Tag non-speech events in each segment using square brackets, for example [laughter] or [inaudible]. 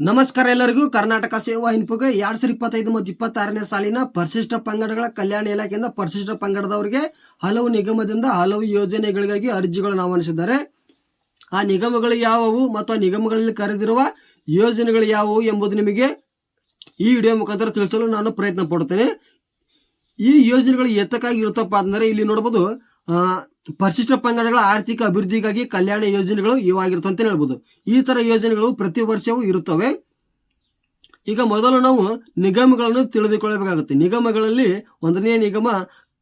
ನಮಸ್ಕಾರ ಎಲ್ಲರಿಗೂ. ಕರ್ನಾಟಕ ಸೇವಾ ಇನ್ಪುಗೆ ಎರಡ್ ಸಾವಿರದ ಇಪ್ಪತ್ತೈದು ಮತ್ತು ಇಪ್ಪತ್ತಾರನೇ ಸಾಲಿನ ಪರಿಶಿಷ್ಟ ಪಂಗಡಗಳ ಕಲ್ಯಾಣ ಇಲಾಖೆಯಿಂದ ಪರಿಶಿಷ್ಟ ಪಂಗಡದವರಿಗೆ ಹಲವು ನಿಗಮದಿಂದ ಹಲವು ಯೋಜನೆಗಳಿಗಾಗಿ ಅರ್ಜಿಗಳನ್ನು ಆಹ್ವಾನಿಸಿದ್ದಾರೆ. ಆ ನಿಗಮಗಳು ಯಾವುವು ಮತ್ತು ಆ ನಿಗಮಗಳಲ್ಲಿ ಕರೆದಿರುವ ಯೋಜನೆಗಳು ಯಾವುವು ಎಂಬುದು ನಿಮಗೆ ಈ ವಿಡಿಯೋ ಮುಖಾಂತರ ತಿಳಿಸಲು ನಾನು ಪ್ರಯತ್ನ ಪಡ್ತೇನೆ ಈ ಯೋಜನೆಗಳು ಎತ್ತಕ್ಕಾಗಿ ಇರುತ್ತಪ್ಪ ಅಂದರೆ ಇಲ್ಲಿ ನೋಡ್ಬೋದು ಪರಿಶಿಷ್ಟ ಪಂಗಡಗಳ ಆರ್ಥಿಕ ಅಭಿವೃದ್ಧಿಗಾಗಿ ಕಲ್ಯಾಣ ಯೋಜನೆಗಳು ಇವಾಗಿರುತ್ತೆ ಅಂತ ಹೇಳ್ಬೋದು. ಈ ತರ ಯೋಜನೆಗಳು ಪ್ರತಿ ವರ್ಷವೂ ಇರುತ್ತವೆ. ಈಗ ಮೊದಲು ನಾವು ನಿಗಮಗಳನ್ನು ತಿಳಿದುಕೊಳ್ಳಬೇಕಾಗುತ್ತೆ. ನಿಗಮಗಳಲ್ಲಿ ಒಂದನೇ ನಿಗಮ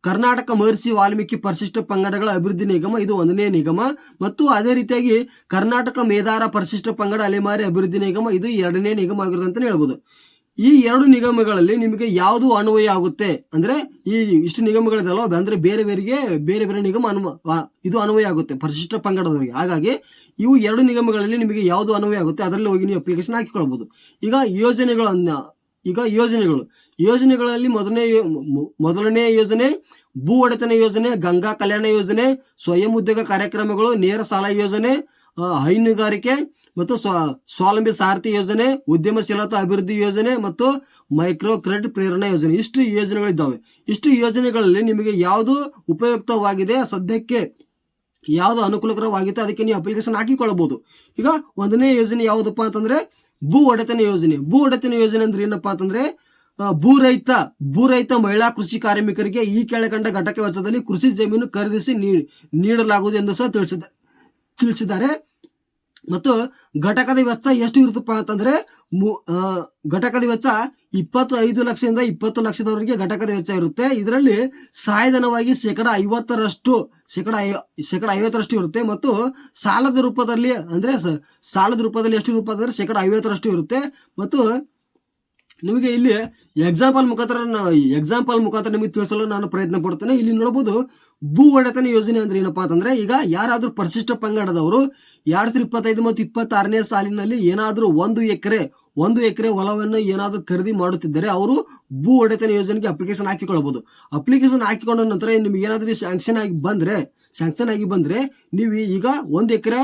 ಕರ್ನಾಟಕ ಮಹರ್ಷಿ ವಾಲ್ಮೀಕಿ ಪರಿಶಿಷ್ಟ ಪಂಗಡಗಳ ಅಭಿವೃದ್ಧಿ ನಿಗಮ, ಇದು ಒಂದನೇ ನಿಗಮ. ಮತ್ತು ಅದೇ ರೀತಿಯಾಗಿ ಕರ್ನಾಟಕ ಮೇದಾರ ಪರಿಶಿಷ್ಟ ಪಂಗಡ ಅಲೆಮಾರಿ ಅಭಿವೃದ್ಧಿ ನಿಗಮ, ಇದು ಎರಡನೇ ನಿಗಮ ಆಗಿರುತ್ತೆ ಅಂತ ಹೇಳ್ಬೋದು. ಈ ಎರಡು ನಿಗಮಗಳಲ್ಲಿ ನಿಮಗೆ ಯಾವುದು ಅನ್ವಯ ಆಗುತ್ತೆ? ಅಂದ್ರೆ ಈ ಇಷ್ಟು ನಿಗಮಗಳಿದಲ್ಲ ಅಂದ್ರೆ ಬೇರೆ ಬೇರೆಗೆ ಬೇರೆ ಬೇರೆ ನಿಗಮ ಅನ್ವ ಇದು ಅನ್ವಯ ಆಗುತ್ತೆ, ಪರಿಶಿಷ್ಟ ಪಂಗಡದವರಿಗೆ. ಹಾಗಾಗಿ ಇವು ಎರಡು ನಿಗಮಗಳಲ್ಲಿ ನಿಮಗೆ ಯಾವುದು ಅನ್ವಯ ಆಗುತ್ತೆ, ಅದರಲ್ಲಿ ಹೋಗಿ ನೀವು ಅಪ್ಲಿಕೇಶನ್ ಹಾಕಿಕೊಳ್ಬಹುದು ಈಗ ಯೋಜನೆಗಳನ್ನ, ಈಗ ಯೋಜನೆಗಳು. ಯೋಜನೆಗಳಲ್ಲಿ ಮೊದಲನೇ ಮೊದಲನೇ ಯೋಜನೆ, ಭೂ ಒಡೆತನ ಯೋಜನೆ, ಗಂಗಾ ಕಲ್ಯಾಣ ಯೋಜನೆ, ಸ್ವಯಂ ಉದ್ಯೋಗ ಕಾರ್ಯಕ್ರಮಗಳು, ನೇರ ಸಾಲ ಯೋಜನೆ ಹೈನುಗಾರಿಕೆ ಮತ್ತು ಸ್ವ- ಸ್ವಾವಲಂಬಿ ಸಾರಥಿ ಯೋಜನೆ, ಉದ್ಯಮಶೀಲತಾ ಅಭಿವೃದ್ಧಿ ಯೋಜನೆ ಮತ್ತು ಮೈಕ್ರೋ ಕ್ರೆಡಿಟ್ ಪ್ರೇರಣಾ ಯೋಜನೆ. ಇಷ್ಟು ಯೋಜನೆಗಳಿದ್ದಾವೆ. ಇಷ್ಟು ಯೋಜನೆಗಳಲ್ಲಿ ನಿಮಗೆ ಯಾವುದು ಉಪಯುಕ್ತವಾಗಿದೆ, ಸದ್ಯಕ್ಕೆ ಯಾವುದು ಅನುಕೂಲಕರವಾಗಿತ್ತು ಅದಕ್ಕೆ ನೀವು ಅಪ್ಲಿಕೇಶನ್ ಹಾಕಿಕೊಳ್ಳಬಹುದು. ಈಗ ಒಂದನೇ ಯೋಜನೆ ಯಾವುದಪ್ಪ ಅಂತಂದ್ರೆ, ಭೂ ಒಡೆತನ ಯೋಜನೆ. ಭೂ ಒಡೆತನ ಯೋಜನೆ ಅಂದ್ರೆ ಏನಪ್ಪಾ ಅಂತಂದ್ರೆ ಭೂರಹಿತ ಭೂ ರಹಿತ ಭೂ ರಹಿತ ಮಹಿಳಾ ಕೃಷಿ ಕಾರ್ಮಿಕರಿಗೆ ಈ ಕೆಳಕಂಡ ಘಟಕ ವೆಚ್ಚದಲ್ಲಿ ಕೃಷಿ ಜಮೀನು ಖರೀದಿಸಿ ನೀಡಲಾಗುವುದು ಎಂದು ಸಹ ತಿಳಿಸಿದ, ತಿಳಿಸಿದ್ದಾರೆ. ಮತ್ತು ಘಟಕದ ವೆಚ್ಚ ಎಷ್ಟು ಇರುತ್ತಪ್ಪ ಅಂತಂದ್ರೆ ಘಟಕದ ವೆಚ್ಚ ಇಪ್ಪತ್ತು ಐದು ಲಕ್ಷದಿಂದ ಇಪ್ಪತ್ತು ಲಕ್ಷದವರೆಗೆ ಘಟಕದ ವೆಚ್ಚ ಇರುತ್ತೆ. ಇದರಲ್ಲಿ ಸಹಾಯಧನವಾಗಿ ಶೇಕಡ ಐವತ್ತರಷ್ಟು, ಶೇಕಡ ಶೇಕಡ ಐವತ್ತರಷ್ಟು ಇರುತ್ತೆ. ಮತ್ತು ಸಾಲದ ರೂಪದಲ್ಲಿ ಅಂದ್ರೆ ಸಾಲದ ರೂಪದಲ್ಲಿ ಎಷ್ಟು ರೂಪ ಅಂದ್ರೆ ಶೇಕಡ ಐವತ್ತರಷ್ಟು ಇರುತ್ತೆ. ಮತ್ತು ನಿಮಗೆ ಇಲ್ಲಿ ಎಕ್ಸಾಂಪಲ್ ಮುಖಾಂತರ ಎಕ್ಸಾಂಪಲ್ ಮುಖಾಂತರ ನಿಮಗೆ ತಿಳಿಸಲು ನಾನು ಪ್ರಯತ್ನ ಪಡ್ತೇನೆ. ಇಲ್ಲಿ ನೋಡಬಹುದು, ಭೂ ಒಡೆತನ ಯೋಜನೆ ಅಂದ್ರೆ ಏನಪ್ಪಾ ಅಂತಂದ್ರೆ, ಈಗ ಯಾರಾದ್ರೂ ಪರಿಶಿಷ್ಟ ಪಂಗಡದವರು ಎರಡ್ ಸಾವಿರದ ಇಪ್ಪತ್ತೈದು ಮತ್ತು ಇಪ್ಪತ್ತಾರನೇ ಸಾಲಿನಲ್ಲಿ ಏನಾದ್ರೂ ಒಂದು ಎಕರೆ ಒಂದು ಎಕರೆ ಹೊಲವನ್ನು ಏನಾದ್ರೂ ಖರೀದಿ ಮಾಡುತ್ತಿದ್ದರೆ ಅವರು ಭೂ ಒಡೆತನ ಯೋಜನೆಗೆ ಅಪ್ಲಿಕೇಶನ್ ಹಾಕಿಕೊಳ್ಳಬಹುದು. ಅಪ್ಲಿಕೇಶನ್ ಹಾಕಿಕೊಂಡ ನಂತರ ನಿಮ್ಗೆ ಏನಾದ್ರೂ ಸ್ಯಾಂಕ್ಷನ್ ಆಗಿ ಬಂದ್ರೆ ಶಾಂಕ್ಷನ್ ಆಗಿ ಬಂದ್ರೆ ನೀವು ಈಗ ಒಂದು ಎಕರೆ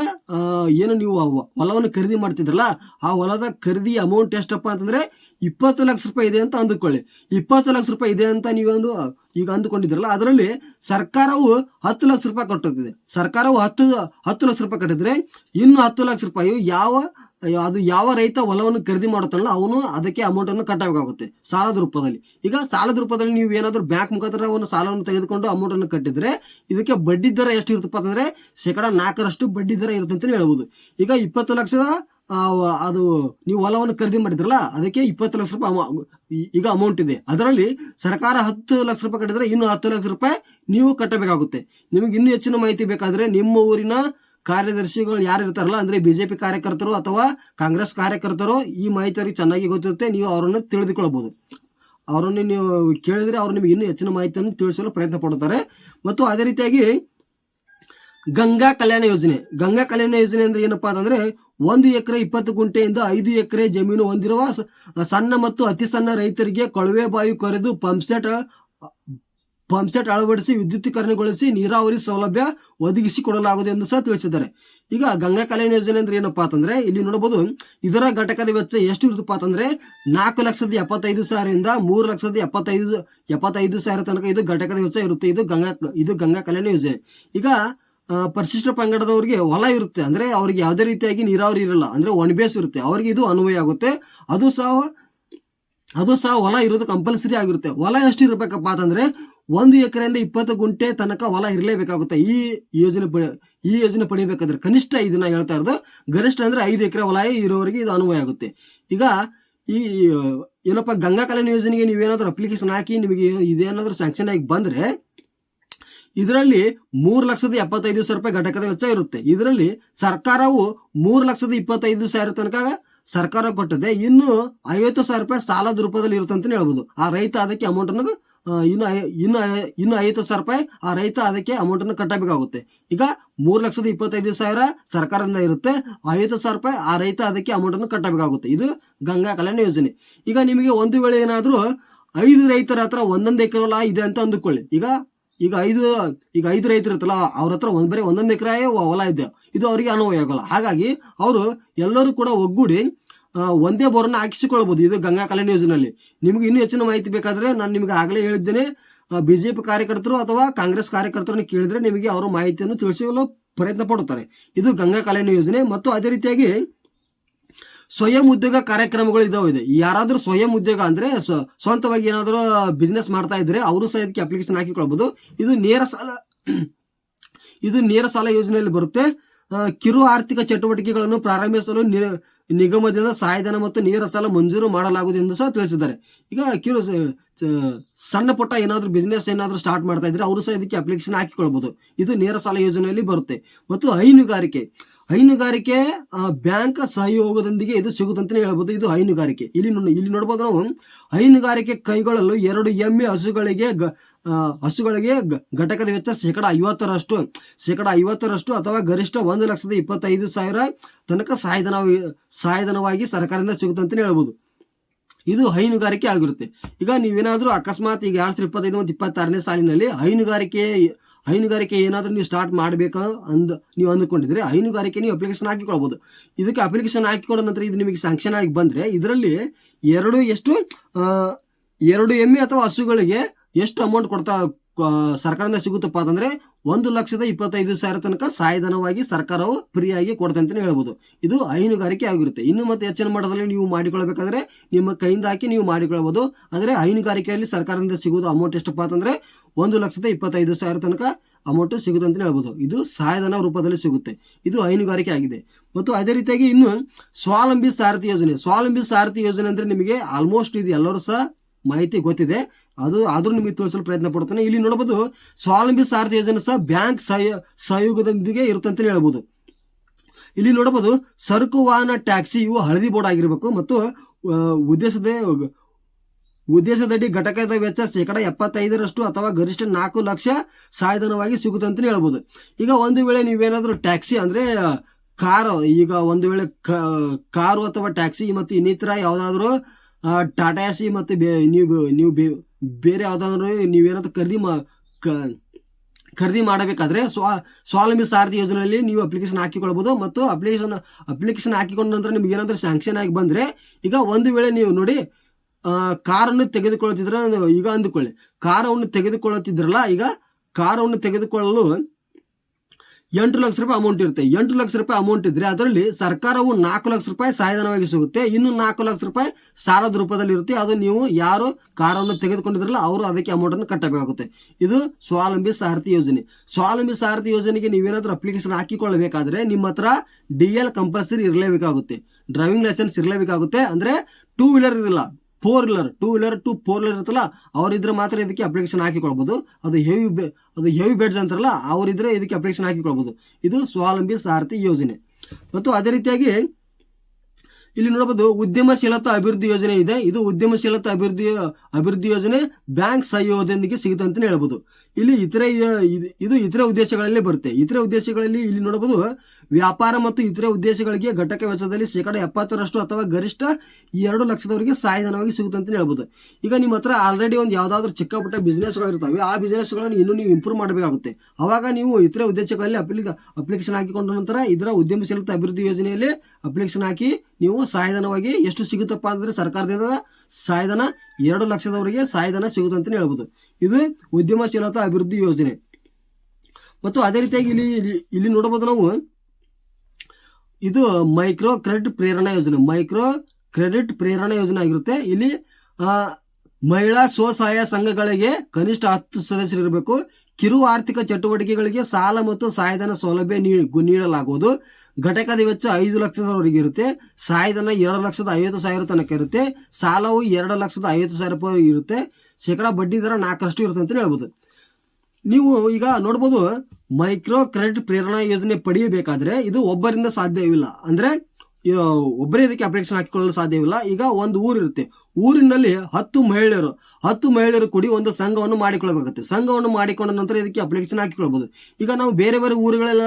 ಏನು ನೀವು ಹೊಲವನ್ನು ಖರೀದಿ ಮಾಡ್ತಿದ್ರಲ್ಲ, ಆ ಹೊಲದ ಖರೀದಿ ಅಮೌಂಟ್ ಎಷ್ಟಪ್ಪ ಅಂತಂದ್ರೆ ಇಪ್ಪತ್ತು ಲಕ್ಷ ರೂಪಾಯಿ ಇದೆ ಅಂತ ಅಂದುಕೊಳ್ಳಿ. ಇಪ್ಪತ್ತು ಲಕ್ಷ ರೂಪಾಯಿ ಇದೆ ಅಂತ ನೀವೊಂದು ಈಗ ಅಂದುಕೊಂಡಿದ್ರಲ್ಲ ಅದರಲ್ಲಿ ಸರ್ಕಾರವು ಹತ್ತು ಲಕ್ಷ ರೂಪಾಯಿ ಕಟ್ಟುತ್ತಿದೆ ಸರ್ಕಾರವು ಹತ್ತು ಹತ್ತು ಲಕ್ಷ ರೂಪಾಯಿ ಕಟ್ಟಿದ್ರೆ ಇನ್ನು ಹತ್ತು ಲಕ್ಷ ರೂಪಾಯಿ ಯಾವ, ಅದು ಯಾವ ರೈತ ಹೊಲವನ್ನು ಖರೀದಿ ಮಾಡುತ್ತಲ್ಲ ಅವನು ಅದಕ್ಕೆ ಅಮೌಂಟ್ ಅನ್ನು ಕಟ್ಟಬೇಕಾಗುತ್ತೆ ಸಾಲದ ರೂಪದಲ್ಲಿ. ಈಗ ಸಾಲದ ರೂಪದಲ್ಲಿ ನೀವು ಏನಾದರೂ ಬ್ಯಾಂಕ್ ಮುಖಾಂತರ ಒಂದು ಸಾಲವನ್ನು ತೆಗೆದುಕೊಂಡು ಅಮೌಂಟ್ ಅನ್ನು ಕಟ್ಟಿದ್ರೆ, ಇದಕ್ಕೆ ಬಡ್ಡಿ ದರ ಎಷ್ಟು ಇರುತ್ತಪ್ಪ ಅಂತಂದ್ರೆ ಶೇಕಡ ನಾಲ್ಕರಷ್ಟು ಬಡ್ಡಿ ದರ ಇರುತ್ತೆ ಅಂತಲೇ ಹೇಳ್ಬೋದು. ಈಗ ಇಪ್ಪತ್ತು ಲಕ್ಷದ ಅದು ನೀವು ಹೊಲವನ್ನು ಖರೀದಿ ಮಾಡಿದ್ರಲ್ಲ, ಅದಕ್ಕೆ ಇಪ್ಪತ್ತು ಲಕ್ಷ ರೂಪಾಯಿ ಈಗ ಅಮೌಂಟ್ ಇದೆ. ಅದರಲ್ಲಿ ಸರ್ಕಾರ ಹತ್ತು ಲಕ್ಷ ರೂಪಾಯಿ ಕಟ್ಟಿದ್ರೆ ಇನ್ನು ಹತ್ತು ಲಕ್ಷ ರೂಪಾಯಿ ನೀವು ಕಟ್ಟಬೇಕಾಗುತ್ತೆ. ನಿಮಗೆ ಇನ್ನೂ ಹೆಚ್ಚಿನ ಮಾಹಿತಿ ಬೇಕಾದ್ರೆ ನಿಮ್ಮ ಊರಿನ ಕಾರ್ಯದರ್ಶಿಗಳು ಯಾರು ಇರ್ತಾರಲ್ಲ, ಅಂದ್ರೆ ಬಿಜೆಪಿ ಕಾರ್ಯಕರ್ತರು ಅಥವಾ ಕಾಂಗ್ರೆಸ್ ಕಾರ್ಯಕರ್ತರು, ಈ ಮಾಹಿತಿ ಅವ್ರಿಗೆ ಚೆನ್ನಾಗಿ ಗೊತ್ತಿರುತ್ತೆ, ನೀವು ಅವರನ್ನು ತಿಳಿದುಕೊಳ್ಳಬಹುದು ಅವರನ್ನು ನೀವು ಕೇಳಿದ್ರೆ ಅವ್ರು ನಿಮಗೆ ಇನ್ನೂ ಹೆಚ್ಚಿನ ಮಾಹಿತಿಯನ್ನು ತಿಳಿಸಲು ಪ್ರಯತ್ನ ಪಡುತ್ತಾರೆ. ಮತ್ತು ಅದೇ ರೀತಿಯಾಗಿ ಗಂಗಾ ಕಲ್ಯಾಣ ಯೋಜನೆ. ಗಂಗಾ ಕಲ್ಯಾಣ ಯೋಜನೆ ಅಂದ್ರೆ ಏನಪ್ಪಾ ಅಂದ್ರೆ ಒಂದು ಎಕರೆ ಇಪ್ಪತ್ತು ಗುಂಟೆಯಿಂದ ಐದು ಎಕರೆ ಜಮೀನು ಹೊಂದಿರುವ ಸಣ್ಣ ಮತ್ತು ಅತಿ ಸಣ್ಣ ರೈತರಿಗೆ ಕೊಳವೆ ಬಾವಿ ಕೊರೆದು ಪಂಪ್ಸೆಟ್ ಪಂಪ್ಸೆಟ್ ಅಳವಡಿಸಿ ವಿದ್ಯುತ್ಕರಣಗೊಳಿಸಿ ನೀರಾವರಿ ಸೌಲಭ್ಯ ಒದಗಿಸಿ ಕೊಡಲಾಗುವುದು ಎಂದು ಸಹ ತಿಳಿಸಿದ್ದಾರೆ. ಈಗ ಗಂಗಾ ಕಲ್ಯಾಣ ಯೋಜನೆ ಅಂದ್ರೆ ಏನಪ್ಪಾ ಅಂತಂದ್ರೆ ಇಲ್ಲಿ ನೋಡಬಹುದು ಇದರ ಘಟಕದ ವೆಚ್ಚ ಎಷ್ಟು ಇರುತ್ತಪ್ಪ ಅಂತಂದ್ರೆ ನಾಲ್ಕು ಲಕ್ಷದ ಎಪ್ಪತ್ತೈದು ಸಾವಿರದಿಂದ ಮೂರು ಲಕ್ಷದ ಎಪ್ಪತ್ತೈದು ಎಪ್ಪತ್ತೈದು ಸಾವಿರ ತನಕ ಇದು ಘಟಕದ ವೆಚ್ಚ ಇರುತ್ತೆ. ಇದು ಗಂಗಾ ಇದು ಗಂಗಾ ಕಲ್ಯಾಣ ಯೋಜನೆ. ಈಗ ಪರಿಶಿಷ್ಟ ಪಂಗಡದವ್ರಿಗೆ ಹೊಲ ಇರುತ್ತೆ. ಅಂದ್ರೆ ಅವ್ರಿಗೆ ಯಾವುದೇ ರೀತಿಯಾಗಿ ನೀರಾವರಿ ಇರಲ್ಲ. ಅಂದ್ರೆ ಒನ್ ಬೇಸ್ ಇರುತ್ತೆ. ಅವ್ರಿಗೆ ಇದು ಅನ್ವಯ ಆಗುತ್ತೆ. ಅದು ಸಹ ಅದು ಸಹ ಹೊಲ ಇರೋದು ಕಂಪಲ್ಸರಿ ಆಗಿರುತ್ತೆ. ಹೊಲ ಎಷ್ಟು ಇರಬೇಕಪ್ಪ ಅಂತಂದ್ರೆ ಒಂದು ಎಕರೆಯಿಂದ ಇಪ್ಪತ್ತು ಗುಂಟೆ ತನಕ ಹೊಲ ಇರಲೇಬೇಕಾಗುತ್ತೆ. ಈ ಯೋಜನೆ ಪಡೆ, ಈ ಯೋಜನೆ ಪಡಿಬೇಕಾದ್ರೆ ಕನಿಷ್ಠ ಇದನ್ನ ಹೇಳ್ತಾ ಇರೋದು ಗರಿಷ್ಠ ಅಂದ್ರೆ ಐದು ಎಕರೆ ಹೊಲ ಇರೋವರೆಗೆ ಇದು ಅನ್ವಯ ಆಗುತ್ತೆ. ಈಗ ಈ, ಏನಪ್ಪ ಗಂಗಾ ಕಲ್ಯಾಣ ಯೋಜನೆಗೆ ನೀವೇನಾದ್ರೂ ಅಪ್ಲಿಕೇಶನ್ ಹಾಕಿ ನಿಮಗೆ ಇದೇನಾದ್ರೂ ಸ್ಯಾಂಕ್ಷನ್ ಆಗಿ ಬಂದ್ರೆ ಇದರಲ್ಲಿ ಮೂರು ಲಕ್ಷದ ಎಪ್ಪತ್ತೈದು ಸಾವಿರ ರೂಪಾಯಿ ಘಟಕದ ವೆಚ್ಚ ಇರುತ್ತೆ. ಇದರಲ್ಲಿ ಸರ್ಕಾರವು ಮೂರು ಲಕ್ಷದ ಇಪ್ಪತ್ತೈದು ಸಾವಿರ ತನಕ ಸರ್ಕಾರ ಕೊಟ್ಟದೆ ಇನ್ನು ಐವತ್ತು ಸಾವಿರ ರೂಪಾಯಿ ಸಾಲದ ರೂಪದಲ್ಲಿ ಇರುತ್ತೆ ಅಂತ ಹೇಳ್ಬೋದು. ಆ ರೈತ ಅದಕ್ಕೆ ಅಮೌಂಟ್ ಅನ್ನು ಇನ್ನು ಇನ್ನು ಇನ್ನು ಐವತ್ತು ಸಾವಿರ ರೂಪಾಯಿ ಆ ರೈತ ಅದಕ್ಕೆ ಅಮೌಂಟ್ ಅನ್ನು ಕಟ್ಟಬೇಕಾಗುತ್ತೆ. ಈಗ ಮೂರು ಲಕ್ಷದ ಇಪ್ಪತ್ತೈದು ಸಾವಿರ ಸರ್ಕಾರದಿಂದ ಇರುತ್ತೆ. ಐವತ್ತು ಸಾವಿರ ರೂಪಾಯಿ ಆ ರೈತ ಅದಕ್ಕೆ ಅಮೌಂಟ್ ಅನ್ನು ಕಟ್ಟಬೇಕಾಗುತ್ತೆ. ಇದು ಗಂಗಾ ಕಲ್ಯಾಣ ಯೋಜನೆ. ಈಗ ನಿಮಗೆ ಒಂದು ವೇಳೆ ಏನಾದರೂ ಐದು ರೈತರ ಹತ್ರ ಒಂದೊಂದು ಎಕರೆ ಇದೆ ಅಂತ ಅಂದುಕೊಳ್ಳಿ. ಈಗ ಈಗ ಐದು ಈಗ ಐದು ರೈತರು ಇರ್ತಲ್ಲ ಅವ್ರ ಹತ್ರ ಒಂದ್ ಬರೀ ಒಂದೊಂದು ಎಕರೆ ಹೊಲ ಇದೆ. ಇದು ಅವರಿಗೆ ಅನುಭವ ಆಗೋಲ್ಲ. ಹಾಗಾಗಿ ಅವರು ಎಲ್ಲರೂ ಕೂಡ ಒಗ್ಗೂಡಿ ಒಂದೇ ಬೋರನ್ನು ಹಾಕಿಸಿಕೊಳ್ಬೋದು ಇದು ಗಂಗಾ ಕಲ್ಯಾಣ ಯೋಜನೆಯಲ್ಲಿ. ನಿಮಗೆ ಇನ್ನೂ ಹೆಚ್ಚಿನ ಮಾಹಿತಿ ಬೇಕಾದರೆ ನಾನು ನಿಮಗೆ ಆಗಲೇ ಹೇಳಿದ್ದೇನೆ. ಬಿ ಜೆ ಕಾರ್ಯಕರ್ತರು ಅಥವಾ ಕಾಂಗ್ರೆಸ್ ಕಾರ್ಯಕರ್ತರನ್ನು ಕೇಳಿದ್ರೆ ನಿಮಗೆ ಅವರು ಮಾಹಿತಿಯನ್ನು ತಿಳಿಸಲು ಪ್ರಯತ್ನ ಪಡುತ್ತಾರೆ. ಇದು ಗಂಗಾ ಕಲ್ಯಾಣ ಯೋಜನೆ. ಮತ್ತು ಅದೇ ರೀತಿಯಾಗಿ ಸ್ವಯಂ ಉದ್ಯೋಗ ಕಾರ್ಯಕ್ರಮಗಳು ಇದಾವೆ ಇದೆ. ಯಾರಾದರೂ ಸ್ವಯಂ ಉದ್ಯೋಗ ಅಂದ್ರೆ ಸ್ವ- ಸ್ವಂತವಾಗಿ ಏನಾದರೂ ಬಿಸ್ನೆಸ್ ಮಾಡ್ತಾ ಇದ್ರೆ ಅವರು ಸಹ ಇದಕ್ಕೆ ಅಪ್ಲಿಕೇಶನ್ ಹಾಕಿಕೊಳ್ಬಹುದು ಇದು ನೇರ ಸಾಲ [clears throat] ಇದು ನೇರ ಸಾಲ ಯೋಜನೆಯಲ್ಲಿ ಬರುತ್ತೆ. ಕಿರು ಆರ್ಥಿಕ ಚಟುವಟಿಕೆಗಳನ್ನು ಪ್ರಾರಂಭಿಸಲು ನಿಗಮದಿಂದ ಸಹಾಯಧನ ಮತ್ತು ನೇರ ಸಾಲ ಮಂಜೂರು ಮಾಡಲಾಗುವುದು ಎಂದು ಸಹ ತಿಳಿಸಿದ್ದಾರೆ. ಈಗ ಕಿರು ಸಣ್ಣ ಪುಟ್ಟ ಏನಾದರೂ ಬಿಸ್ನೆಸ್ ಏನಾದರೂ ಸ್ಟಾರ್ಟ್ ಮಾಡ್ತಾ ಇದ್ರೆ ಅವರು ಸಹ ಇದಕ್ಕೆ ಅಪ್ಲಿಕೇಶನ್ ಹಾಕಿಕೊಳ್ಬಹುದು ಇದು ನೇರ ಸಾಲ ಯೋಜನೆಯಲ್ಲಿ ಬರುತ್ತೆ. ಮತ್ತು ಹೈನುಗಾರಿಕೆ. ಹೈನುಗಾರಿಕೆ ಬ್ಯಾಂಕ್ ಸಹಯೋಗದೊಂದಿಗೆ ಇದು ಸಿಗುತ್ತಂತಲೇ ಹೇಳ್ಬೋದು. ಇದು ಹೈನುಗಾರಿಕೆ. ಇಲ್ಲಿ ಇಲ್ಲಿ ನೋಡ್ಬೋದು ನಾವು, ಹೈನುಗಾರಿಕೆ ಕೈಗೊಳ್ಳಲು ಎರಡು ಎಮ್ಮೆ ಹಸುಗಳಿಗೆ ಹಸುಗಳಿಗೆ ಘಟಕದ ವೆಚ್ಚ ಶೇಕಡ ಐವತ್ತರಷ್ಟು ಶೇಕಡ ಐವತ್ತರಷ್ಟು ಅಥವಾ ಗರಿಷ್ಠ ಒಂದು ಲಕ್ಷದ ಇಪ್ಪತ್ತೈದು ಸಾವಿರ ತನಕ ಸಹಾಯಧನ ಸಹಾಯಧನವಾಗಿ ಸರ್ಕಾರದಿಂದ ಸಿಗುತ್ತಂತಾನೆ ಹೇಳ್ಬೋದು. ಇದು ಹೈನುಗಾರಿಕೆ ಆಗಿರುತ್ತೆ. ಈಗ ನೀವೇನಾದರೂ ಅಕಸ್ಮಾತ್ ಈಗ ಎರಡು ಸಾವಿರದ ಇಪ್ಪತ್ತೈದು ಮತ್ತು ಇಪ್ಪತ್ತಾರನೇ ಸಾಲಿನಲ್ಲಿ ಹೈನುಗಾರಿಕೆ ಹೈನುಗಾರಿಕೆ ಏನಾದರೂ ನೀವು ಸ್ಟಾರ್ಟ್ ಮಾಡಬೇಕು ಅಂದ್ ನೀವು ಅಂದುಕೊಂಡಿದ್ರೆ ಹೈನುಗಾರಿಕೆ ನೀವು ಅಪ್ಲಿಕೇಶನ್ ಹಾಕಿಕೊಳ್ಬೋದು. ಇದಕ್ಕೆ ಅಪ್ಲಿಕೇಶನ್ ಹಾಕಿಕೊಂಡ ನಂತರ ಇದು ನಿಮಗೆ ಸ್ಯಾಂಕ್ಷನ್ ಆಗಿ ಬಂದರೆ ಇದರಲ್ಲಿ ಎರಡು ಎಷ್ಟು ಎರಡು ಎಮ್ಮೆ ಅಥವಾ ಹಸುಗಳಿಗೆ ಎಷ್ಟು ಅಮೌಂಟ್ ಕೊಡ್ತಾ ಸರ್ಕಾರದಿಂದ ಸಿಗುತ್ತಪ್ಪ ಅಂತಂದರೆ ಒಂದು ಲಕ್ಷದ ಇಪ್ಪತ್ತೈದು ಸಾವಿರ ತನಕ ಸಹಾಯಧನವಾಗಿ ಸರ್ಕಾರವು ಫ್ರೀಯಾಗಿ ಕೊಡುತ್ತೆ ಅಂತಲೇ ಹೇಳ್ಬೋದು. ಇದು ಹೈನುಗಾರಿಕೆ ಆಗಿರುತ್ತೆ. ಇನ್ನು ಮತ್ತೆ ಹೆಚ್ಚಿನ ಮಟ್ಟದಲ್ಲಿ ನೀವು ಮಾಡಿಕೊಳ್ಬೇಕಾದ್ರೆ ನಿಮ್ಮ ಕೈಯಿಂದ ಹಾಕಿ ನೀವು ಮಾಡಿಕೊಳ್ಬೋದು. ಅಂದರೆ ಹೈನುಗಾರಿಕೆಯಲ್ಲಿ ಸರ್ಕಾರದಿಂದ ಸಿಗುವುದು ಅಮೌಂಟ್ ಎಷ್ಟಪ್ಪ ಅಂತಂದ್ರೆ ಒಂದು ಲಕ್ಷದ ಇಪ್ಪತ್ತೈದು ಸಾವಿರ ತನಕ ಅಮೌಂಟ್ ಸಿಗುತ್ತೆ ಅಂತಲೇ ಹೇಳ್ಬೋದು. ಇದು ಸಹಾಯಧನ ರೂಪದಲ್ಲಿ ಸಿಗುತ್ತೆ. ಇದು ಹೈನುಗಾರಿಕೆ ಆಗಿದೆ. ಮತ್ತು ಅದೇ ರೀತಿಯಾಗಿ ಇನ್ನು ಸ್ವಾವಲಂಬಿ ಸಾರಥಿ ಯೋಜನೆ. ಸ್ವಾವಲಂಬಿ ಸಾರಥಿ ಯೋಜನೆ ಅಂದರೆ ನಿಮಗೆ ಆಲ್ಮೋಸ್ಟ್ ಇದು ಎಲ್ಲರೂ ಸಹ ಮಾಹಿತಿ ಗೊತ್ತಿದೆ. ಅದು ಆದರೂ ನಿಮಗೆ ತಿಳಿಸಲು ಪ್ರಯತ್ನ ಪಡ್ತಾನೆ ಇಲ್ಲಿ ನೋಡಬಹುದು ಸ್ವಾವಲಂಬಿ ಸಾರಥಿ ಯೋಜನೆ ಸಹ ಬ್ಯಾಂಕ್ ಸಹಯ ಸಹಯೋಗದೊಂದಿಗೆ ಇರುತ್ತೆ ಅಂತ ಹೇಳ್ಬೋದು. ಇಲ್ಲಿ ನೋಡಬಹುದು ಸರಕು ವಾಹನ ಟ್ಯಾಕ್ಸಿ ಇವು ಹಳದಿ ಬೋರ್ಡ್ ಆಗಿರಬೇಕು. ಮತ್ತು ಉದ್ದೇಶದ ಉದ್ದೇಶದಡಿ ಘಟಕದ ವೆಚ್ಚ ಶೇಕಡ ಎಪ್ಪತ್ತೈದರಷ್ಟು ಅಥವಾ ಗರಿಷ್ಠ ನಾಲ್ಕು ಲಕ್ಷ ಸಹಾಯಧನವಾಗಿ ಸಿಗುತ್ತೆ ಅಂತ ಹೇಳ್ಬೋದು. ಈಗ ಒಂದು ವೇಳೆ ನೀವೇನಾದರೂ ಟ್ಯಾಕ್ಸಿ ಅಂದ್ರೆ ಕಾರು, ಈಗ ಒಂದು ವೇಳೆ ಕಾರು ಅಥವಾ ಟ್ಯಾಕ್ಸಿ ಮತ್ತು ಇನ್ನಿತರ ಯಾವುದಾದ್ರೂ ಟಾಟಾ ಎಸಿ ಮತ್ತು ಬೇ- ನೀವು ನೀವು ಬೇರೆ ಯಾವುದಾದ್ರೂ ನೀವೇನಾದರೂ ಖರೀದಿ ಮಾ ಖರೀದಿ ಮಾಡಬೇಕಾದ್ರೆ ಸ್ವಾ, ಸ್ವಾವಲಂಬಿ ಸಾರಥಿ ಯೋಜನೆಯಲ್ಲಿ ನೀವು ಅಪ್ಲಿಕೇಶನ್ ಹಾಕಿಕೊಳ್ಬೋದು ಮತ್ತು ಅಪ್ಲಿಕೇಶನ್ ಅಪ್ಲಿಕೇಶನ್ ಹಾಕಿಕೊಂಡ ನಂತರ ನಿಮ್ಗೆ ಏನಾದರೂ ಸ್ಯಾಂಕ್ಷನ್ ಆಗಿ ಬಂದರೆ, ಈಗ ಒಂದು ವೇಳೆ ನೀವು ನೋಡಿ ಕಾರನ್ನು ತೆಗೆದುಕೊಳ್ಳುತ್ತಿದ್ರೆ ಈಗ ಅಂದುಕೊಳ್ಳಿ. ಕಾರವನ್ನು ತೆಗೆದುಕೊಳ್ಳುತ್ತಿದ್ರಲ್ಲ, ಈಗ ಕಾರವನ್ನು ತೆಗೆದುಕೊಳ್ಳಲು ಎಂಟು ಲಕ್ಷ ರೂಪಾಯಿ ಅಮೌಂಟ್ ಇರುತ್ತೆ. ಎಂಟು ಲಕ್ಷ ರೂಪಾಯಿ ಅಮೌಂಟ್ ಇದ್ರೆ ಅದರಲ್ಲಿ ಸರ್ಕಾರವು ನಾಲ್ಕು ಲಕ್ಷ ರೂಪಾಯಿ ಸಹಾಯಧನವಾಗಿ ಸಿಗುತ್ತೆ. ಇನ್ನು ನಾಲ್ಕು ಲಕ್ಷ ರೂಪಾಯಿ ಸಾಲದ ರೂಪದಲ್ಲಿ ಇರುತ್ತೆ ಅದು ನೀವು ಯಾರು ಕಾರನ್ನು ತೆಗೆದುಕೊಂಡಿದ್ರಲ್ಲ, ಅವರು ಅದಕ್ಕೆ ಅಮೌಂಟನ್ನು ಕಟ್ಟಬೇಕಾಗುತ್ತೆ. ಇದು ಸ್ವಾವಲಂಬಿ ಸಾರಥಿ ಯೋಜನೆ. ಸ್ವಾವಲಂಬಿ ಸಾರಥಿ ಯೋಜನೆಗೆ ನೀವೇನಾದರೂ ಅಪ್ಲಿಕೇಶನ್ ಹಾಕಿಕೊಳ್ಳಬೇಕಾದ್ರೆ ನಿಮ್ಮ ಹತ್ರ ಡಿ ಎಲ್ ಕಂಪಲ್ಸರಿ ಇರಲೇಬೇಕಾಗುತ್ತೆ. ಡ್ರೈವಿಂಗ್ ಲೈಸೆನ್ಸ್ ಇರಲೇಬೇಕಾಗುತ್ತೆ. ಅಂದ್ರೆ ಟೂ ವೀಲರ್ ಇರಲ್ಲ. Four wheeler two wheeler to four wheeler ಇರುತ್ತಲ್ಲ, ಅವರಿದ್ರೆ ಮಾತ್ರ ಇದಕ್ಕೆ ಅಪ್ಲಿಕೇಶನ್ ಹಾಕಿಕೊಳ್ಬೋದು. ಅದು ಹೆವಿ ಅದು ಹೆವಿ ಬೆಡ್ಸ್ ಅಂತಾರಲ್ಲ, ಅವರಿದ್ರೆ ಇದಕ್ಕೆ ಅಪ್ಲಿಕೇಶನ್ ಹಾಕಿಕೊಳ್ಬೋದು. ಇದು ಸ್ವಾವಲಂಬಿ ಸಾರಥಿ ಯೋಜನೆ. ಮತ್ತು ಅದೇ ರೀತಿಯಾಗಿ ಇಲ್ಲಿ ನೋಡಬಹುದು ಉದ್ಯಮಶೀಲತಾ ಅಭಿವೃದ್ಧಿ ಯೋಜನೆ ಇದೆ. ಇದು ಉದ್ಯಮಶೀಲತಾ ಅಭಿವೃದ್ಧಿ ಅಭಿವೃದ್ಧಿ ಯೋಜನೆ ಬ್ಯಾಂಕ್ ಸಹಯೋಗದೊಂದಿಗೆ ಸಿಗುತ್ತೆ ಅಂತ ಹೇಳ್ಬೋದು. ಇಲ್ಲಿ ಇತರೆ, ಇದು ಇತರೆ ಉದ್ದೇಶಗಳಲ್ಲಿ ಬರುತ್ತೆ. ಇತರೆ ಉದ್ದೇಶಗಳಲ್ಲಿ ಇಲ್ಲಿ ನೋಡಬಹುದು ವ್ಯಾಪಾರ ಮತ್ತು ಇತರೆ ಉದ್ದೇಶಗಳಿಗೆ ಘಟಕ ವೆಚ್ಚದಲ್ಲಿ ಶೇಕಡ ಎಪ್ಪತ್ತರಷ್ಟು ಅಥವಾ ಗರಿಷ್ಠ ಎರಡು ಲಕ್ಷದವರೆಗೆ ಸಹಾಯಧನವಾಗಿ ಸಿಗುತ್ತೆ ಅಂತ ಹೇಳ್ಬೋದು. ಈಗ ನಿಮ್ಮ ಹತ್ರ ಆಲ್ರೆಡಿ ಒಂದು ಯಾವುದಾದ್ರೂ ಚಿಕ್ಕ ಪುಟ್ಟ ಬಿಸ್ನೆಸ್ಗಳು ಇರ್ತವೆ. ಆ ಬಿಸ್ನೆಸ್ಗಳನ್ನು ಇನ್ನೂ ನೀವು ಇಂಪ್ರೂವ್ ಮಾಡಬೇಕಾಗುತ್ತೆ. ಅವಾಗ ನೀವು ಇತರ ಉದ್ದೇಶಗಳಲ್ಲಿ ಅಪ್ಲಿಕ ಅಪ್ಲಿಕೇಶನ್ ಹಾಕಿಕೊಂಡ ನಂತರ ಇದರ ಉದ್ಯಮಶೀಲತೆ ಅಭಿವೃದ್ಧಿ ಯೋಜನೆಯಲ್ಲಿ ಅಪ್ಲಿಕೇಶನ್ ಹಾಕಿ ನೀವು ಸಹಾಯಧನವಾಗಿ ಎಷ್ಟು ಸಿಗುತ್ತಪ್ಪ ಅಂದರೆ ಸರ್ಕಾರದಿಂದ ಸಹಾಯಧನ ಎರಡು ಲಕ್ಷದವರೆಗೆ ಸಹಾಯಧನ ಸಿಗುತ್ತೆ ಅಂತಲೇ ಹೇಳ್ಬೋದು. ಇದು ಉದ್ಯಮಶೀಲತಾ ಅಭಿವೃದ್ಧಿ ಯೋಜನೆ. ಮತ್ತು ಅದೇ ರೀತಿಯಾಗಿ ಇಲ್ಲಿ ಇಲ್ಲಿ- ಇಲ್ಲಿ ನೋಡಬಹುದು ನಾವು ಇದು ಮೈಕ್ರೋ ಕ್ರೆಡಿಟ್ ಪ್ರೇರಣಾ ಯೋಜನೆ. ಮೈಕ್ರೋ ಕ್ರೆಡಿಟ್ ಪ್ರೇರಣಾ ಯೋಜನೆ ಆಗಿರುತ್ತೆ. ಇಲ್ಲಿ ಮಹಿಳಾ ಸ್ವಸಹಾಯ ಸಂಘಗಳಿಗೆ ಕನಿಷ್ಠ ಹತ್ತು ಸದಸ್ಯರು ಇರಬೇಕು ಕಿರು ಆರ್ಥಿಕ ಚಟುವಟಿಕೆಗಳಿಗೆ ಸಾಲ ಮತ್ತು ಸಹಾಯಧನ ಸೌಲಭ್ಯ ನೀಡಲಾಗುವುದು. ಘಟಕದ ವೆಚ್ಚ ಐದು ಲಕ್ಷದವರೆಗೆ ಇರುತ್ತೆ. ಸಹಾಯಧನ ಎರಡು ಲಕ್ಷದ ಐವತ್ತು ಸಾವಿರ ತನಕ ಇರುತ್ತೆ. ಸಾಲವು ಎರಡು ಲಕ್ಷದ ಐವತ್ತು ಸಾವಿರ ರೂಪಾಯಿ ಇರುತ್ತೆ. ಶೇಕಡ ಬಡ್ಡಿ ದರ ನಾಲ್ಕರಷ್ಟು ಇರುತ್ತೆ ಅಂತ ಹೇಳ್ಬೋದು. ನೀವು ಈಗ ನೋಡ್ಬೋದು ಮೈಕ್ರೋ ಕ್ರೆಡಿಟ್ ಪ್ರೇರಣಾ ಯೋಜನೆ ಪಡೆಯಬೇಕಾದ್ರೆ ಇದು ಒಬ್ಬರಿಂದ ಸಾಧ್ಯವಿಲ್ಲ. ಅಂದ್ರೆ ಒಬ್ಬರೇ ಇದಕ್ಕೆ ಅಪ್ಲಿಕೇಶನ್ ಹಾಕಿಕೊಳ್ಳಲು ಸಾಧ್ಯವಿಲ್ಲ. ಈಗ ಒಂದು ಊರಿರುತ್ತೆ ಊರಿನಲ್ಲಿ ಹತ್ತು ಮಹಿಳೆಯರು ಹತ್ತು ಮಹಿಳೆಯರು ಕೂಡಿ ಒಂದು ಸಂಘವನ್ನು ಮಾಡಿಕೊಳ್ಳಬೇಕಾಗುತ್ತೆ. ಸಂಘವನ್ನು ಮಾಡಿಕೊಂಡ ನಂತರ ಇದಕ್ಕೆ ಅಪ್ಲಿಕೇಶನ್ ಹಾಕಿಕೊಳ್ಬಹುದು ಈಗ ನಾವು ಬೇರೆ ಬೇರೆ ಊರುಗಳೆಲ್ಲ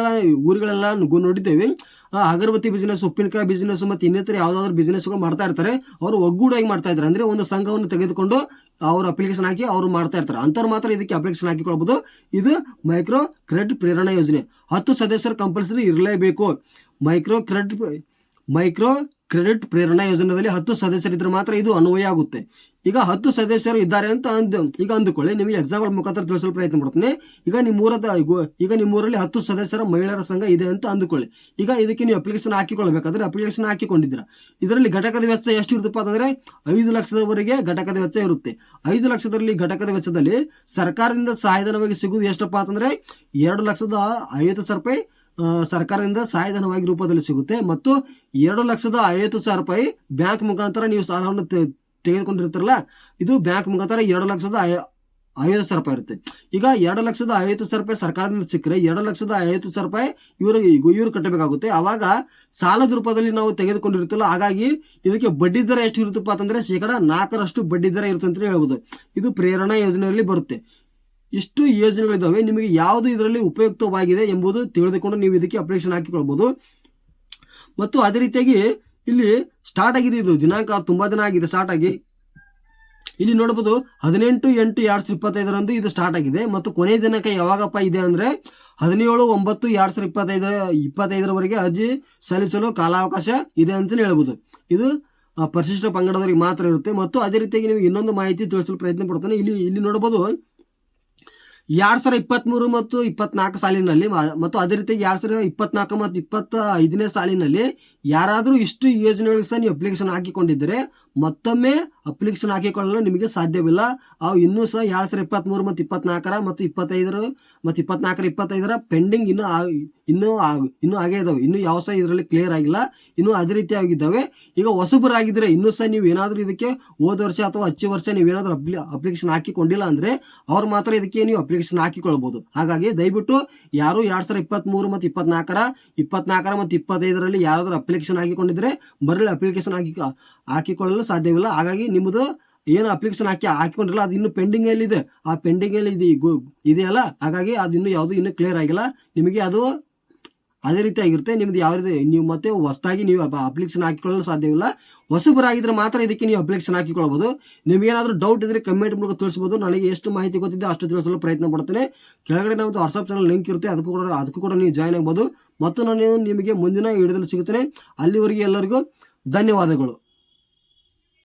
ಊರುಗಳೆಲ್ಲ ನೋಡಿದ್ದೇವೆ. ಅಗರಬತ್ತಿ ಬಿಸ್ನೆಸ್ ಉಪ್ಪಿನಕಾಯಿ ಬಿಸ್ನೆಸ್ ಮತ್ತು ಇನ್ನಿತರ ಯಾವ್ದಾದ್ರು ಬಿಸ್ನೆಸ್ಗಳು ಮಾಡ್ತಾ ಇರ್ತಾರೆ. ಅವರು ಒಗ್ಗೂಡಾಗಿ ಮಾಡ್ತಾ ಇದ್ದಾರೆ. ಅಂದ್ರೆ ಒಂದು ಸಂಘವನ್ನು ತೆಗೆದುಕೊಂಡು ಅವ್ರ ಅಪ್ಲಿಕೇಶನ್ ಹಾಕಿ ಅವರು ಮಾಡ್ತಾ ಇರ್ತಾರೆ. ಅಂಥವ್ರು ಮಾತ್ರ ಇದಕ್ಕೆ ಅಪ್ಲಿಕೇಶನ್ ಹಾಕಿಕೊಳ್ಬೋದು. ಇದು ಮೈಕ್ರೋ ಕ್ರೆಡಿಟ್ ಪ್ರೇರಣಾ ಯೋಜನೆ. ಹತ್ತು ಸದಸ್ಯರು ಕಂಪಲ್ಸರಿ ಇರಲೇಬೇಕು. Micro credit micro credit Prerana ಯೋಜನೆಯಲ್ಲಿ ಹತ್ತು ಸದಸ್ಯರಿದ್ದರೆ ಮಾತ್ರ ಇದು ಅನ್ವಯ ಆಗುತ್ತೆ. ಈಗ ಹತ್ತು ಸದಸ್ಯರು ಇದ್ದಾರೆ ಅಂತ ಅಂದ್, ಈಗ ಅಂದುಕೊಳ್ಳಿ, ನಿಮಗೆ ಎಕ್ಸಾಂಪಲ್ ಮುಖಾಂತರ ತಿಳಿಸಲು ಪ್ರಯತ್ನ ಮಾಡ್ತೀನಿ ಈಗ ನಿಮ್ಮೂರದ ಈಗ ನಿಮ್ಮೂರಲ್ಲಿ ಹತ್ತು ಸದಸ್ಯರ ಮಹಿಳೆಯರ ಸಂಘ ಇದೆ ಅಂತ ಅಂದುಕೊಳ್ಳಿ. ಈಗ ಇದಕ್ಕೆ ನೀವು ಅಪ್ಲಿಕೇಶನ್ ಹಾಕಿಕೊಳ್ಬೇಕಾದ್ರೆ ಅಪ್ಲಿಕೇಶನ್ ಹಾಕಿಕೊಂಡಿದ್ದೀರಾ. ಇದರಲ್ಲಿ ಘಟಕದ ವೆಚ್ಚ ಎಷ್ಟು ಇರುತ್ತಪ್ಪ ಅಂತಂದ್ರೆ, ಐದು ಲಕ್ಷದವರೆಗೆ ಘಟಕದ ವೆಚ್ಚ ಇರುತ್ತೆ. ಐದು ಲಕ್ಷದಲ್ಲಿ ಘಟಕದ ವೆಚ್ಚದಲ್ಲಿ ಸರ್ಕಾರದಿಂದ ಸಹಾಯಧನವಾಗಿ ಸಿಗುವುದು ಎಷ್ಟಪ್ಪ ಅಂತಂದ್ರೆ, ಎರಡು ಲಕ್ಷದ ಐವತ್ತು ಸಾವಿರ ರೂಪಾಯಿ ಸರ್ಕಾರದಿಂದ ಸಹಾಯಧನವಾಗಿ ರೂಪದಲ್ಲಿ ಸಿಗುತ್ತೆ. ಮತ್ತು ಎರಡು ಲಕ್ಷದ ಐವತ್ತು ಸಾವಿರ ರೂಪಾಯಿ ಬ್ಯಾಂಕ್ ಮುಖಾಂತರ ನೀವು ಸಾಲವನ್ನು ತೆಗೆದುಕೊಂಡಿರ್ತಾರಲ್ಲ, ಇದು ಬ್ಯಾಂಕ್ ಮುಖಾಂತರ ಎರಡು ಲಕ್ಷದ ಐವತ್ತು ಸಾವಿರ ರೂಪಾಯಿ ಇರುತ್ತೆ. ಈಗ ಎರಡು ಲಕ್ಷದ ಐವತ್ತು ಸಾವಿರ ರೂಪಾಯಿ ಸರ್ಕಾರದಿಂದ ಸಿಕ್ಕರೆ ಎರಡು ಲಕ್ಷದ ಐವತ್ತು ಸಾವಿರ ರೂಪಾಯಿ ಇವರು ಇವರು ಕಟ್ಟಬೇಕಾಗುತ್ತೆ. ಆವಾಗ ಸಾಲದ ರೂಪದಲ್ಲಿ ನಾವು ತೆಗೆದುಕೊಂಡಿರುತ್ತಲ್ಲ ಹಾಗಾಗಿ ಇದಕ್ಕೆ ಬಡ್ಡಿ ದರ ಎಷ್ಟು ಇರುತ್ತಪ್ಪ ಅಂತಂದ್ರೆ ಶೇಕಡ ನಾಲ್ಕರಷ್ಟು ಬಡ್ಡಿ ದರ ಇರುತ್ತೆ ಅಂತ ಹೇಳ್ಬೋದು. ಇದು ಪ್ರೇರಣಾ ಯೋಜನೆಯಲ್ಲಿ ಬರುತ್ತೆ. ಇಷ್ಟು ಯೋಜನೆಗಳಿದ್ದಾವೆ, ನಿಮಗೆ ಯಾವುದು ಇದರಲ್ಲಿ ಉಪಯುಕ್ತವಾಗಿದೆ ಎಂಬುದು ತಿಳಿದುಕೊಂಡು ನೀವು ಇದಕ್ಕೆ ಅಪ್ಲಿಕೇಶನ್ ಹಾಕಿಕೊಳ್ಬೋದು. ಮತ್ತು ಅದೇ ರೀತಿಯಾಗಿ ಇಲ್ಲಿ ಸ್ಟಾರ್ಟ್ ಆಗಿದೆ ಇದು. ದಿನಾಂಕ ತುಂಬಾ ದಿನ ಆಗಿದೆ ಸ್ಟಾರ್ಟ್ ಆಗಿ. ಇಲ್ಲಿ ನೋಡಬಹುದು ಹದಿನೆಂಟು, ಎಂಟು, ಎರಡ್ ಸಾವಿರದ ಇಪ್ಪತ್ತೈದರಂದು ಇದು ಸ್ಟಾರ್ಟ್ ಆಗಿದೆ. ಮತ್ತು ಕೊನೆ ದಿನಾಂಕ ಯಾವಾಗಪ್ಪ ಇದೆ ಅಂದ್ರೆ ಹದಿನೇಳು, ಒಂಬತ್ತು, ಎರಡ್ ಸಾವಿರದ ಇಪ್ಪತ್ತೈದರ ಇಪ್ಪತ್ತೈದರವರೆಗೆ ಅರ್ಜಿ ಸಲ್ಲಿಸಲು ಕಾಲಾವಕಾಶ ಇದೆ ಅಂತಲೇ ಹೇಳ್ಬೋದು. ಇದು ಪರಿಶಿಷ್ಟ ಪಂಗಡದವರಿಗೆ ಮಾತ್ರ ಇರುತ್ತೆ. ಮತ್ತು ಅದೇ ರೀತಿಯಾಗಿ ನೀವು ಇನ್ನೊಂದು ಮಾಹಿತಿ ತಿಳಿಸಲು ಪ್ರಯತ್ನ ಪಡ್ತಾನೆ. ಇಲ್ಲಿ ಇಲ್ಲಿ ನೋಡಬಹುದು ಎರಡ್ ಸಾವಿರದ ಇಪ್ಪತ್ಮೂರು ಮತ್ತು ಇಪ್ಪತ್ನಾಲ್ಕು ಸಾಲಿನಲ್ಲಿ ಮತ್ತು ಅದೇ ರೀತಿ ಎರಡ್ ಸಾವಿರದ ಇಪ್ಪತ್ನಾಲ್ಕು ಮತ್ತು ಇಪ್ಪತ್ತ ಐದನೇ ಸಾಲಿನಲ್ಲಿ ಯಾರಾದರೂ ಇಷ್ಟು ಯೋಜನೆಗಳಿಗೆ ಸಹ ನೀವು ಅಪ್ಲಿಕೇಶನ್ ಹಾಕಿಕೊಂಡಿದ್ದರೆ ಮತ್ತೊಮ್ಮೆ ಅಪ್ಲಿಕೇಶನ್ ಹಾಕಿಕೊಳ್ಳಲು ನಿಮಗೆ ಸಾಧ್ಯವಿಲ್ಲ. ಅವು ಇನ್ನೂ ಸಹ ಎರಡು ಸಾವಿರದ ಇಪ್ಪತ್ತ್ಮೂರು ಮತ್ತು ಇಪ್ಪತ್ನಾಲ್ಕರ ಮತ್ತು ಇಪ್ಪತ್ತೈದರ ಮತ್ತು ಇಪ್ಪತ್ನಾಲ್ಕರ, ಇಪ್ಪತ್ತೈದರ ಪೆಂಡಿಂಗ್ ಇನ್ನೂ ಇನ್ನೂ ಇನ್ನೂ ಆಗೇ ಇದಾವೆ. ಇನ್ನೂ ಯಾವ ಸಹ ಇದರಲ್ಲಿ ಕ್ಲಿಯರ್ ಆಗಿಲ್ಲ. ಇನ್ನೂ ಅದೇ ರೀತಿಯಾಗಿದ್ದಾವೆ. ಈಗ ಹೊಸಬರಾಗಿದ್ದರೆ, ಇನ್ನೂ ಸಹ ನೀವು ಏನಾದರೂ ಇದಕ್ಕೆ ಹೋದ ವರ್ಷ ಅಥವಾ ಹಚ್ಚು ವರ್ಷ ನೀವೇನಾದರೂ ಅಪ್ಲಿ ಅಪ್ಲಿಕೇಶನ್ ಹಾಕಿಕೊಂಡಿಲ್ಲ ಅಂದರೆ ಅವ್ರು ಮಾತ್ರ ಇದಕ್ಕೆ ನೀವು ಅಪ್ಲಿಕೇಶನ್ ಹಾಕಿಕೊಳ್ಬೋದು. ಹಾಗಾಗಿ ದಯವಿಟ್ಟು ಯಾರು ಎರಡು ಸಾವಿರದ ಇಪ್ಪತ್ತ್ಮೂರು ಮತ್ತು ಇಪ್ಪತ್ನಾಲ್ಕರ ಇಪ್ಪತ್ನಾಲ್ಕರ ಮತ್ತು ಇಪ್ಪತ್ತೈದರಲ್ಲಿ ಯಾರಾದರೂ ಅಪ್ಲಿಕೇಶನ್ ಹಾಕಿಕೊಂಡಿದ್ದರೆ ಬರಲಿ ಅಪ್ಲಿಕೇಶನ್ ಹಾಕಿ, ಹಾಕಿಕೊಳ್ಳಲು ಸಾಧ್ಯವಿಲ್ಲ. ಹಾಗಾಗಿ ನಿಮ್ಮದು ಏನು ಅಪ್ಲಿಕೇಶನ್ ಹಾಕಿ ಹಾಕಿಕೊಂಡಿರಲ್ಲ, ಅದು ಇನ್ನು ಪೆಂಡಿಂಗ್ ಇದೆ ಆ ಪೆಂಡಿಂಗ್ ಅಲ್ಲಿ ಇದೆ ಇದೆಯಲ್ಲ ಹಾಗಾಗಿ ಅದು ಇನ್ನು ಯಾವುದು ಇನ್ನೂ ಕ್ಲಿಯರ್ ಆಗಿಲ್ಲ. ನಿಮಗೆ ಅದು ಅದೇ ರೀತಿ ಆಗಿರುತ್ತೆ. ನಿಮ್ದು ಯಾವ ರೀತಿ, ನೀವು ಮತ್ತೆ ಹೊಸದಾಗಿ ನೀವು ಅಪ್ಲಿಕೇಶನ್ ಹಾಕಿಕೊಳ್ಳಲು ಸಾಧ್ಯವಿಲ್ಲ. ಹೊಸಬರಾಗಿದ್ರೆ ಮಾತ್ರ ಇದಕ್ಕೆ ನೀವು ಅಪ್ಲಿಕೇಶನ್ ಹಾಕಿಕೊಳ್ಳಬಹುದು ನಿಮಗೇನಾದರೂ ಡೌಟ್ ಇದ್ರೆ ಕಮೆಂಟ್ ಮೂಲಕ ತಿಳಿಸ್ಬೋದು. ನನಗೆ ಎಷ್ಟು ಮಾಹಿತಿ ಗೊತ್ತಿದೆ ಅಷ್ಟು ತಿಳಿಸಲು ಪ್ರಯತ್ನ ಪಡ್ತೇನೆ. ಕೆಳಗಡೆ ನಾವು ವಾಟ್ಸಪ್ ಚಾನಲ್ ಲಿಂಕ್ ಇರುತ್ತೆ. ಅದಕ್ಕೂ ಕೂಡ ಅದಕ್ಕೂ ಕೂಡ ನೀವು ಜಾಯ್ನ್ ಆಗ್ಬೋದು. ಮತ್ತು ನಾನು ನಿಮಗೆ ಮುಂದಿನ ವಿಡಿಯೋದಲ್ಲಿ ಸಿಗುತ್ತೇನೆ. ಅಲ್ಲಿವರೆಗೆ ಎಲ್ಲರಿಗೂ ಧನ್ಯವಾದಗಳು.